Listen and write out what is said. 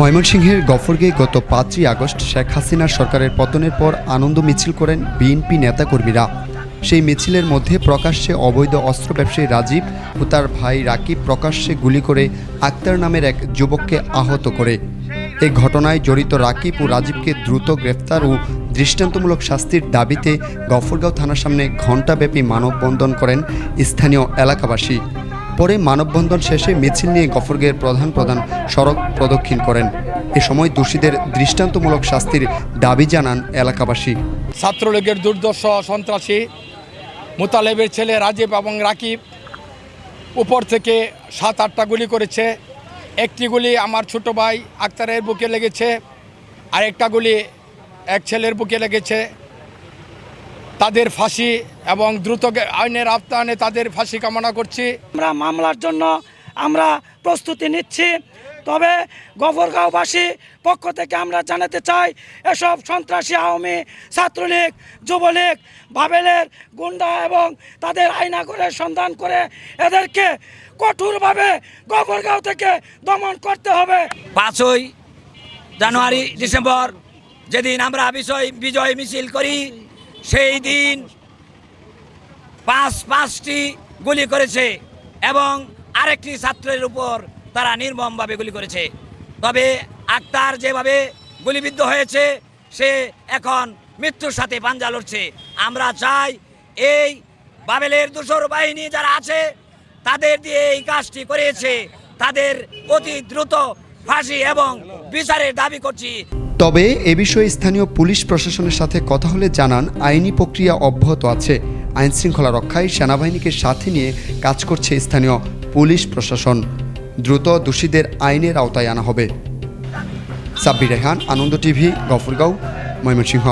ময়মনসিংহের গফরগে গত পাঁচই আগস্ট শেখ হাসিনার সরকারের পতনের পর আনন্দ মিছিল করেন বিএনপি নেতাকর্মীরা। সেই মিছিলের মধ্যে প্রকাশ্যে অবৈধ অস্ত্র ব্যবসায়ী রাজীব ও তার ভাই রাকিব প্রকাশ্যে গুলি করে আক্তার নামের এক যুবককে আহত করে। এই ঘটনায় জড়িত রাকিব ও রাজীবকে দ্রুত গ্রেফতার ও দৃষ্টান্তমূলক শাস্তির দাবিতে গফরগাঁও থানার সামনে ঘণ্টাব্যাপী মানববন্ধন করেন স্থানীয় এলাকাবাসী। পরে মানববন্ধন শেষে মিছিল নিয়ে গফরগের প্রধান প্রধান সড়ক প্রদক্ষিণ করেন। এ সময় দোষীদের দৃষ্টান্তমূলক শাস্তির দাবি জানান এলাকাবাসী। ছাত্রলীগের দুর্দর্শ সন্ত্রাসী মোতালেবের ছেলে রাজীব এবং রাকিব উপর থেকে সাত আটটা গুলি করেছে। একটি গুলি আমার ছোট ভাই আক্তারের বুকে লেগেছে আর একটা গুলি এক ছেলের বুকে লেগেছে। তাদের ফাঁসি এবং দ্রুত আইনের আওতানে তাদের ফাঁসি কামনা করছি। আমরা মামলার জন্য আমরা প্রস্তুতি নিচ্ছি। তবে গফরগাঁওবাসী পক্ষ থেকে আমরা জানাতে চাই এসব সন্ত্রাসী আওয়ামী ছাত্রলীগ যুবলীগ বাবেলের গুন্ডা এবং তাদের আইনা করে সন্ধান করে এদেরকে কঠোরভাবে গফরগাঁও থেকে দমন করতে হবে। পাঁচই জানুয়ারি ডিসেম্বর যেদিন আমরা বিষয় বিজয় মিছিল করি সেই দিন পাঁচ, পাঁচটি গুলি করেছে এবং আরেকটি ছাত্রের উপর তারা নির্মমভাবে গুলি করেছে। তবে আক্তার যেভাবে গুলিবিদ্ধ হয়েছে, সে এখন মৃত্যুর সাথে পাঞ্জা লড়ছে। আমরা চাই এই বাবেলের দূষর বাহিনী যারা আছে, তাদের দিয়ে এই কাজটি করেছে তাদের অতি দ্রুত ফাঁসি এবং বিচারের দাবি করছি। তবে এ বিষয়ে স্থানীয় পুলিশ প্রশাসনের সাথে কথা হলে জানান, আইনি প্রক্রিয়া অব্যাহত আছে। আইন শৃঙ্খলা রক্ষায় সেনাবাহিনীকে সাথে নিয়ে কাজ করছে স্থানীয় পুলিশ প্রশাসন। দ্রুত দোষীদের আইনের আওতায় আনা হবে। সাব্বির রেহান, আনন্দ টিভি, গফরগাঁও, ময়মনসিংহ।